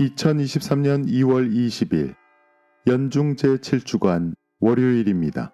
2023년 2월 20일 연중 제7주간 월요일입니다.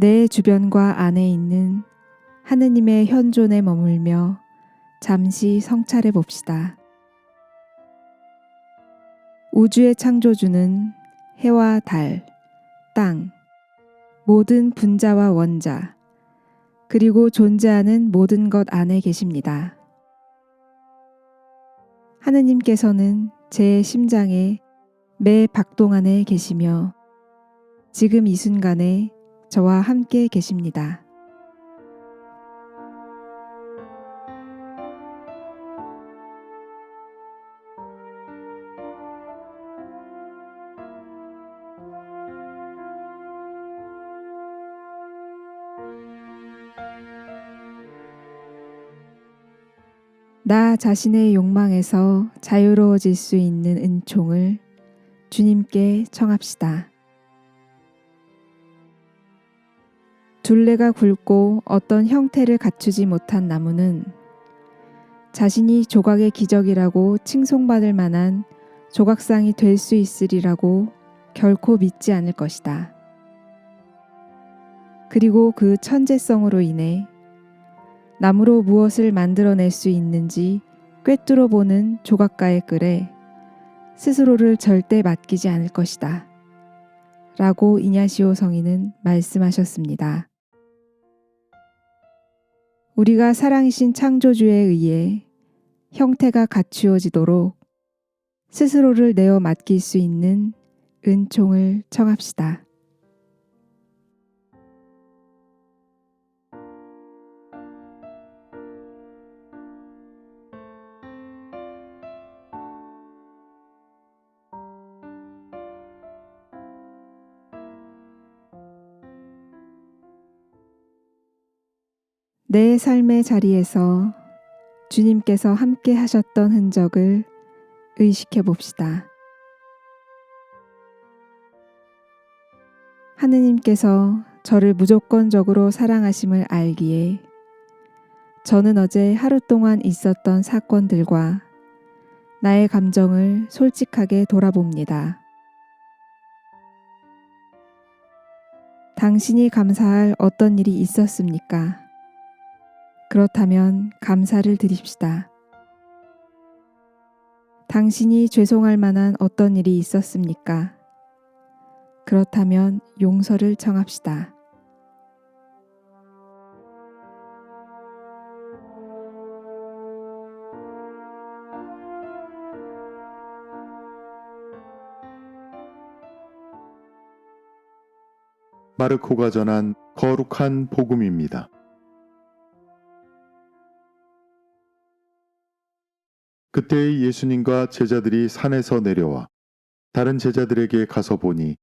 내 주변과 안에 있는 하느님의 현존에 머물며 잠시 성찰해 봅시다. 우주의 창조주는 해와 달, 땅, 모든 분자와 원자, 그리고 존재하는 모든 것 안에 계십니다. 하느님께서는 제 심장의 매 박동 안에 계시며 지금 이 순간에 저와 함께 계십니다. 나 자신의 욕망에서 자유로워질 수 있는 은총을 주님께 청합시다. 둘레가 굵고 어떤 형태를 갖추지 못한 나무는 자신이 조각의 기적이라고 칭송받을 만한 조각상이 될 수 있으리라고 결코 믿지 않을 것이다. 그리고 그 천재성으로 인해 나무로 무엇을 만들어낼 수 있는지 꿰뚫어 보는 조각가의 글에 스스로를 절대 맡기지 않을 것이다. 라고 이냐시오 성인은 말씀하셨습니다. 우리가 사랑이신 창조주에 의해 형태가 갖추어지도록 스스로를 내어 맡길 수 있는 은총을 청합시다. 내 삶의 자리에서 주님께서 함께 하셨던 흔적을 의식해 봅시다. 하느님께서 저를 무조건적으로 사랑하심을 알기에 저는 어제 하루 동안 있었던 사건들과 나의 감정을 솔직하게 돌아봅니다. 당신이 감사할 어떤 일이 있었습니까? 그렇다면 감사를 드립시다. 당신이 죄송할 만한 어떤 일이 있었습니까? 그렇다면 용서를 청합시다. 마르코가 전한 거룩한 복음입니다. 그때의 예수님과 제자들이 산에서 내려와 다른 제자들에게 가서 보니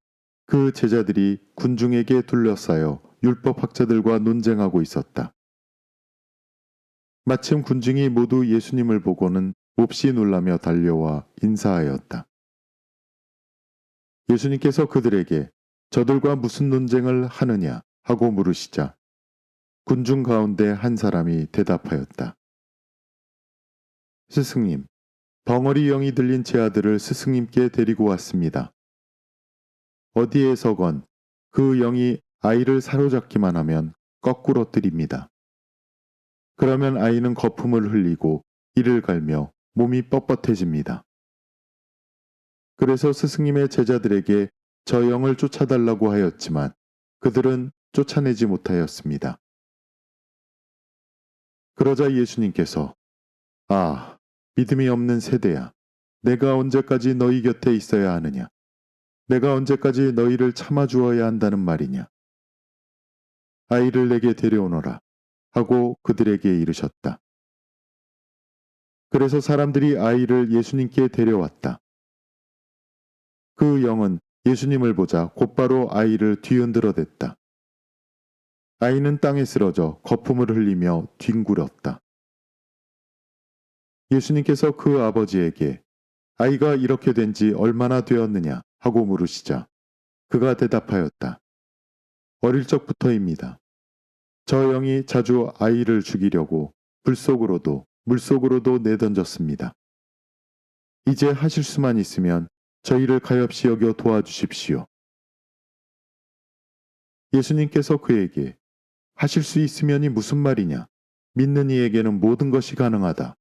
그 제자들이 군중에게 둘러싸여 율법학자들과 논쟁하고 있었다. 마침 군중이 모두 예수님을 보고는 몹시 놀라며 달려와 인사하였다. 예수님께서 그들에게 저들과 무슨 논쟁을 하느냐 하고 물으시자 군중 가운데 한 사람이 대답하였다. 스승님, 벙어리 영이 들린 제 아들을 스승님께 데리고 왔습니다. 어디에서건 그 영이 아이를 사로잡기만 하면 거꾸로 뜨립니다. 그러면 아이는 거품을 흘리고 이를 갈며 몸이 뻣뻣해집니다. 그래서 스승님의 제자들에게 저 영을 쫓아달라고 하였지만 그들은 쫓아내지 못하였습니다. 그러자 예수님께서 아, 믿음이 없는 세대야. 내가 언제까지 너희 곁에 있어야 하느냐? 내가 언제까지 너희를 참아주어야 한다는 말이냐? 아이를 내게 데려오너라. 하고 그들에게 이르셨다. 그래서 사람들이 아이를 예수님께 데려왔다. 그 영은 예수님을 보자 곧바로 아이를 뒤흔들어 댔다. 아이는 땅에 쓰러져 거품을 흘리며 뒹굴었다. 예수님께서 그 아버지에게 아이가 이렇게 된 지 얼마나 되었느냐 하고 물으시자 그가 대답하였다. 어릴 적부터입니다. 저 영이 자주 아이를 죽이려고 불 속으로도 물 속으로도 내던졌습니다. 이제 하실 수만 있으면 저희를 가엾이 여겨 도와주십시오. 예수님께서 그에게 하실 수 있으면이 무슨 말이냐? 믿는 이에게는 모든 것이 가능하다.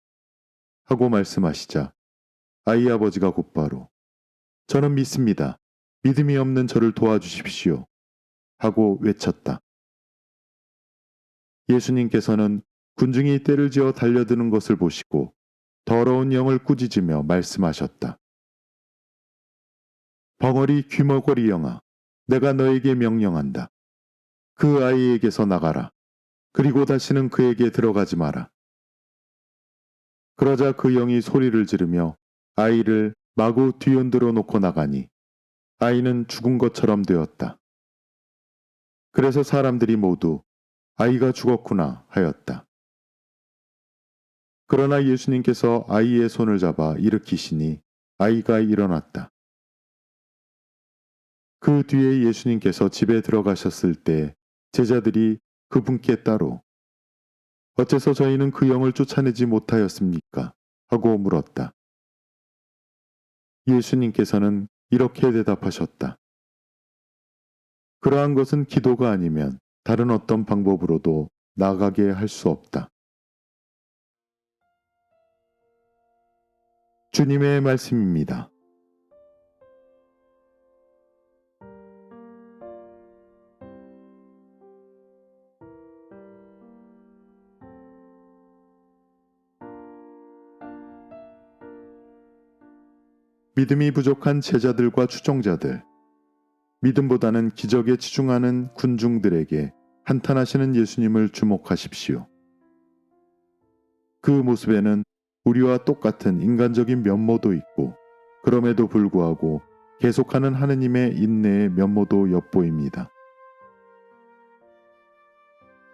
하고 말씀하시자 아이 아버지가 곧바로 저는 믿습니다. 믿음이 없는 저를 도와주십시오. 하고 외쳤다. 예수님께서는 군중이 때를 지어 달려드는 것을 보시고 더러운 영을 꾸짖으며 말씀하셨다. 벙어리 귀머거리 영아, 내가 너에게 명령한다. 그 아이에게서 나가라. 그리고 다시는 그에게 들어가지 마라. 그러자 그 영이 소리를 지르며 아이를 마구 뒤흔들어 놓고 나가니 아이는 죽은 것처럼 되었다. 그래서 사람들이 모두 아이가 죽었구나 하였다. 그러나 예수님께서 아이의 손을 잡아 일으키시니 아이가 일어났다. 그 뒤에 예수님께서 집에 들어가셨을 때 제자들이 그분께 따로 어째서 저희는 그 영을 쫓아내지 못하였습니까? 하고 물었다. 예수님께서는 이렇게 대답하셨다. 그러한 것은 기도가 아니면 다른 어떤 방법으로도 나가게 할 수 없다. 주님의 말씀입니다. 믿음이 부족한 제자들과 추종자들, 믿음보다는 기적에 치중하는 군중들에게 한탄하시는 예수님을 주목하십시오. 그 모습에는 우리와 똑같은 인간적인 면모도 있고, 그럼에도 불구하고 계속하는 하느님의 인내의 면모도 엿보입니다.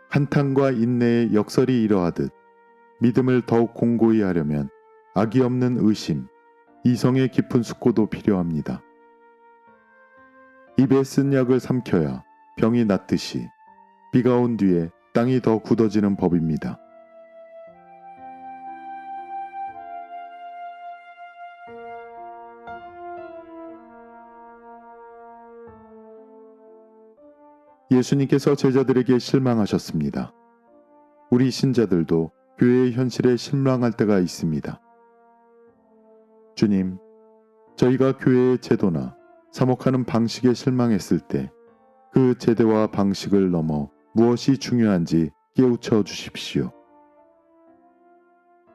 한탄과 인내의 역설이 이러하듯 믿음을 더욱 공고히 하려면 악이 없는 의심, 이성의 깊은 숙고도 필요합니다. 입에 쓴 약을 삼켜야 병이 낫듯이 비가 온 뒤에 땅이 더 굳어지는 법입니다. 예수님께서 제자들에게 실망하셨습니다. 우리 신자들도 교회의 현실에 실망할 때가 있습니다. 주님, 저희가 교회의 제도나 사목하는 방식에 실망했을 때 그 제도와 방식을 넘어 무엇이 중요한지 깨우쳐 주십시오.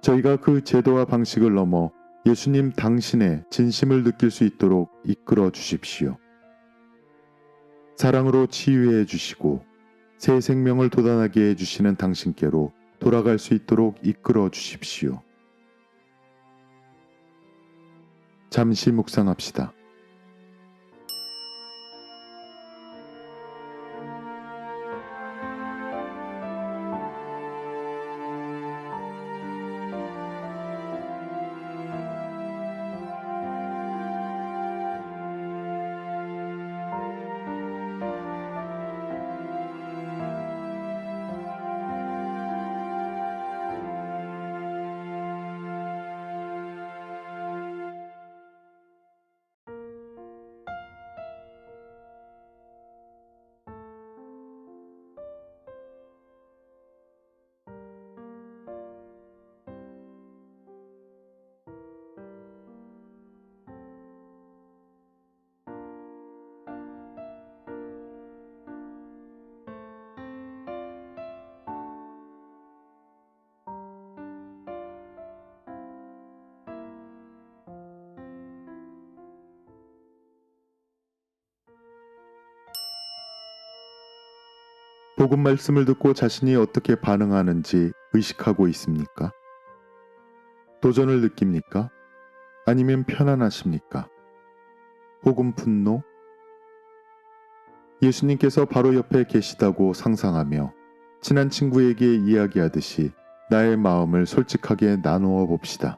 저희가 그 제도와 방식을 넘어 예수님 당신의 진심을 느낄 수 있도록 이끌어 주십시오. 사랑으로 치유해 주시고 새 생명을 돋아나게 해 주시는 당신께로 돌아갈 수 있도록 이끌어 주십시오. 잠시 묵상합시다. 복음 말씀을 듣고 자신이 어떻게 반응하는지 의식하고 있습니까? 도전을 느낍니까? 아니면 편안하십니까? 혹은 분노? 예수님께서 바로 옆에 계시다고 상상하며 친한 친구에게 이야기하듯이 나의 마음을 솔직하게 나누어 봅시다.